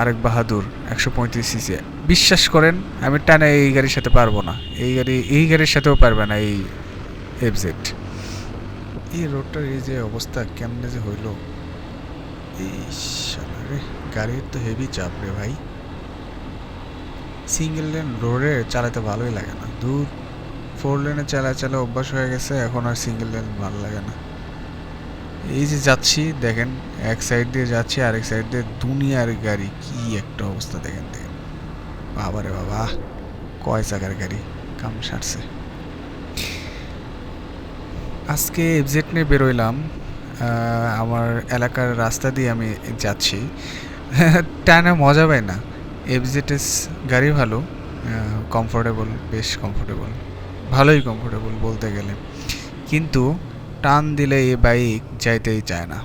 আরেক বাহাদুর একশো পঁয়ত্রিশ সিসি। বিশ্বাস করেন, আমি টানে এই গাড়ির সাথে পারব না। এই গাড়ি, এই গাড়ির সাথেও পারবে না এই এফজেড এই রোডটার এই যে অবস্থা, কেমনে যে হইল? এই রে, গাড়ির তো হেভি চাপ রে ভাই। সিঙ্গেল লেন রোডে চালাতে ভালোই লাগে না। দূর ফোর লেনে চালা চালা অভ্যাস হয়ে গেছে, এখন আর সিঙ্গেল লেন ভালো লাগে না। এই যে যাচ্ছি, দেখেন, এক সাইড দিয়ে যাচ্ছি, আরেক সাইড দিয়ে দুনিয়ার গাড়ি। কি একটা অবস্থা, দেখেন দেখেন। বাবা রে বাবা, কয় চাকার গাড়ি? কাম সারছে। আজকে এফজেট নিয়ে বেরোইলাম আমার এলাকার রাস্তা দিয়ে আমি যাচ্ছি। টানা মজা পাই না। এফজেডএস গাড়ি ভালো কমফোর্টেবল বেশ কমফোর্টেবল ভালোই কমফোর্টেবল বলতে গেলে। কিন্তু টান দিলে এই বাইক যাইতেই চায় না।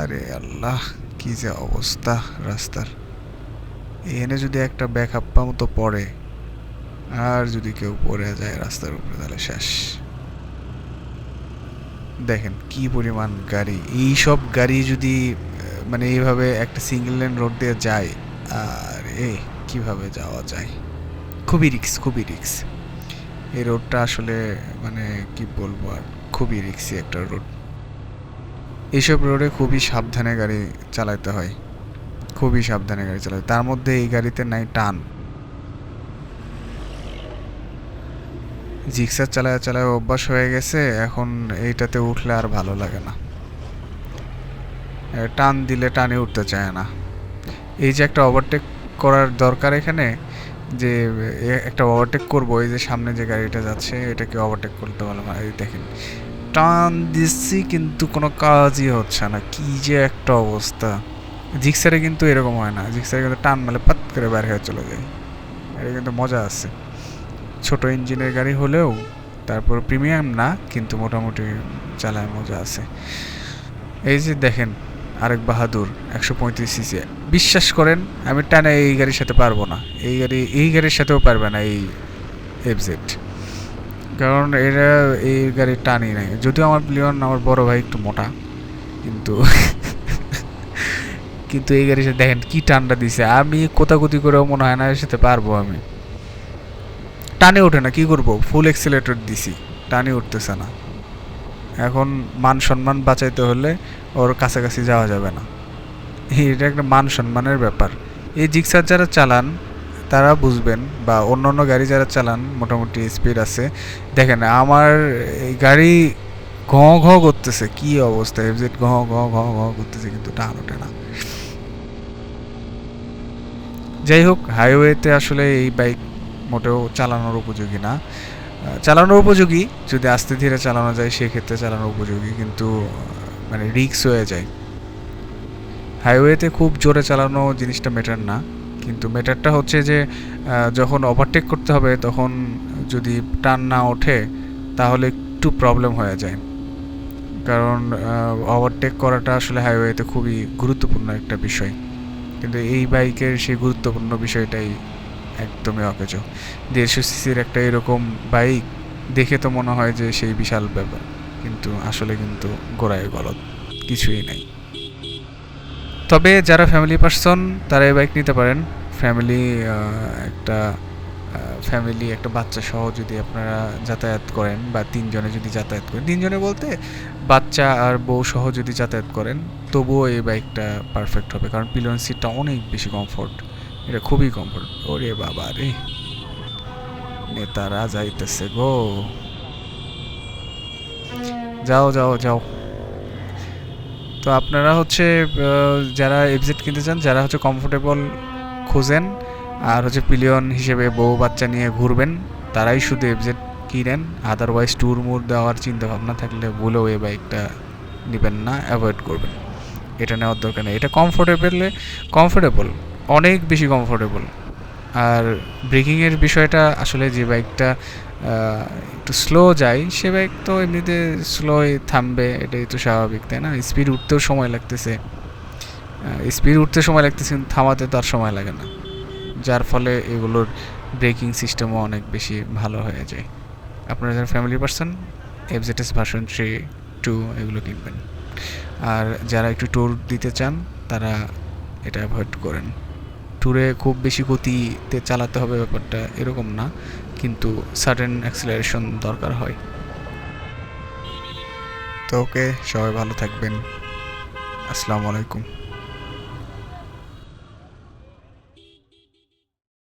আরে আল্লাহ, কি যে অবস্থা রাস্তার। এখানে যদি একটা ব্যাক ব্যাকআপ্পা মতো পড়ে, আর যদি কেউ পড়ে যায় রাস্তার উপরে, তাহলে শেষ। দেখেন কি পরিমাণ গাড়ি। এই সব গাড়ি যদি মানে এইভাবে একটা সিঙ্গেল লেন রোড দিয়ে যায়, আর এ কীভাবে যাওয়া যায়? খুবই রিক্স খুবই রিক্স এই রোডটা আসলে মানে কি বলব আর, খুবই রিক্সি একটা রোড এইসব রোডে খুবই সাবধানে গাড়ি চালাতে হয়। খুবই সাবধানে গাড়ি চালাতে তার মধ্যে এই গাড়িতে নাই টান। জিক্সার চালায় চালায় অভ্যাস হয়ে গেছে, এখন এইটাতে উঠলে আর ভালো লাগে না। টান দিলে টানে উঠতে চায় না। এই যে একটা ওভারটেক করার দরকার এখানে যে একটা ওভারটেক করব, এই যে সামনে যে গাড়িটা যাচ্ছে, এটাকে ওভারটেক করতে পারলাম। এই দেখেন, টান দিচ্ছি কিন্তু কোনো কাজই হচ্ছে না। কি যে একটা অবস্থা। জিক্সারে কিন্তু এরকম হয় না। জিক্সারে কিন্তু টান মারলে পাত করে বের হয়ে চলে যায়। এটা কিন্তু মজা আছে। ছোট ইঞ্জিনের গাড়ি হলেও, তারপর প্রিমিয়াম না, কিন্তু মোটামুটি চালায় মজা আছে। এই যে দেখেন আরেক বাহাদুর একশো পঁয়ত্রিশ সিসি। বিশ্বাস করেন, আমি টানে এই গাড়ির সাথে পারব না। এই গাড়ি, এই গাড়ির সাথেও পারবে না এই এফজেড কারণ এরা এই গাড়ির টানই নাই। যদিও আমার প্লিয়ন আমার বড় ভাই একটু মোটা, কিন্তু কিন্তু এই গাড়ির সাথে দেখেন কি টানটা দিছে। আমি কোথাকুতি করেও মনে হয় না এর সাথে পারব আমি। টানে ওঠে না, কি করব? ফুল এক্সেলেটর দিছি, টানে উঠতেছে না। এখন মান সম্মান বাঁচাইতে হলে ওর কাছাকাছি যাওয়া যাবে না। এটা একটা মান সম্মানের ব্যাপার। এই জিক্সার যারা চালান, তারা বুঝবেন, বা অন্য অন্য গাড়ি যারা চালান, মোটামুটি স্পিড আছে, দেখেন আমার এই গাড়ি ঘ ঘ করতেছে, কি অবস্থা? এফজেড ঘ ঘ ঘ ঘ করতেছে, কিন্তু টান ওঠে না। যাই হোক হাইওয়েতে আসলে এই বাইক মোটেও চালানোর উপযোগী না। চালানোর উপযোগী, যদি আস্তে ধীরে চালানো যায়, সেক্ষেত্রে চালানোর উপযোগী, কিন্তু মানে রিক্স হয়ে যায়। হাইওয়েতে খুব জোরে চালানো জিনিসটা মেটার না। কিন্তু মেটারটা হচ্ছে যে যখন ওভারটেক করতে হবে, তখন যদি টান না ওঠে, তাহলে একটু প্রবলেম হয়ে যায়। কারণ ওভারটেক করাটা আসলে হাইওয়েতে খুবই গুরুত্বপূর্ণ একটা বিষয়। কিন্তু এই বাইকের সেই গুরুত্বপূর্ণ বিষয়টাই একদমই অকেজো। দেড়শো সিসির একটা এরকম বাইক দেখে তো মনে হয় যে সেই বিশাল ব্যাপার। কিন্তু আসলে কিন্তু গোড়ায় গলত কিছুই নাই। তবে যারা ফ্যামিলি পার্সন তারা এই বাইক নিতে পারেন। ফ্যামিলি একটা ফ্যামিলি একটা বাচ্চা সহ যদি আপনারা যাতায়াত করেন বা তিনজনে যদি যাতায়াত করেন। তিনজনে বলতে বাচ্চা আর বউ সহ যদি যাতায়াত করেন, তবুও এই বাইকটা পারফেক্ট হবে। কারণ পিলন সিটটা অনেক বেশি কমফোর্ট এটা খুবই কমফোর্ট ওরে বাবা রে! নেতারা যাইতেছে গো। যাও যাও যাও। তো আপনারা হচ্ছে যারা এফজেড কিনতে চান, যারা হচ্ছে কমফোর্টেবল খুঁজেন, আর হচ্ছে পিলিয়ন হিসেবে বউ বাচ্চা নিয়ে ঘুরবেন, তারাই শুধু এফজেড কিনেন। আদারওয়াইজ ট্যুর মুর দেওয়ার চিন্তা ভাবনা থাকলে ভুলেও এই বাইকটা নেবেন না অ্যাভয়েড করবেন। এটা নেওয়ার দরকার নেই। এটা কমফোর্টেবলে কমফোর্টেবল অনেক বেশি কমফোর্টেবল আর ব্রেকিংয়ের বিষয়টা, আসলে যে বাইকটা একটু স্লো যায় সে বাইক তো এমনিতে স্লোই থামবে, এটাই তো স্বাভাবিক, তাই না? স্পিড উঠতেও সময় লাগতেছে। স্পিড উঠতে সময় লাগতেছে, কিন্তু থামাতে তো আর সময় লাগে না। যার ফলে এগুলোর ব্রেকিং সিস্টেমও অনেক বেশি ভালো হয়ে যায়। আপনারা যারা ফ্যামিলি পার্সন এফজেটেস ভার্সন থ্রি টু এগুলো কিনবেন। আর যারা একটু ট্যুর দিতে চান, তারা এটা অ্যাভয়েড করেন। ট্যুরে খুব বেশি গতিতে চালাতে হবে ব্যাপারটা এরকম না। কিন্তু সাডেন অ্যাক্সিলারেশন দরকার হয়। তো ওকে সবাই ভালো থাকবেন। আসসালামু আলাইকুম।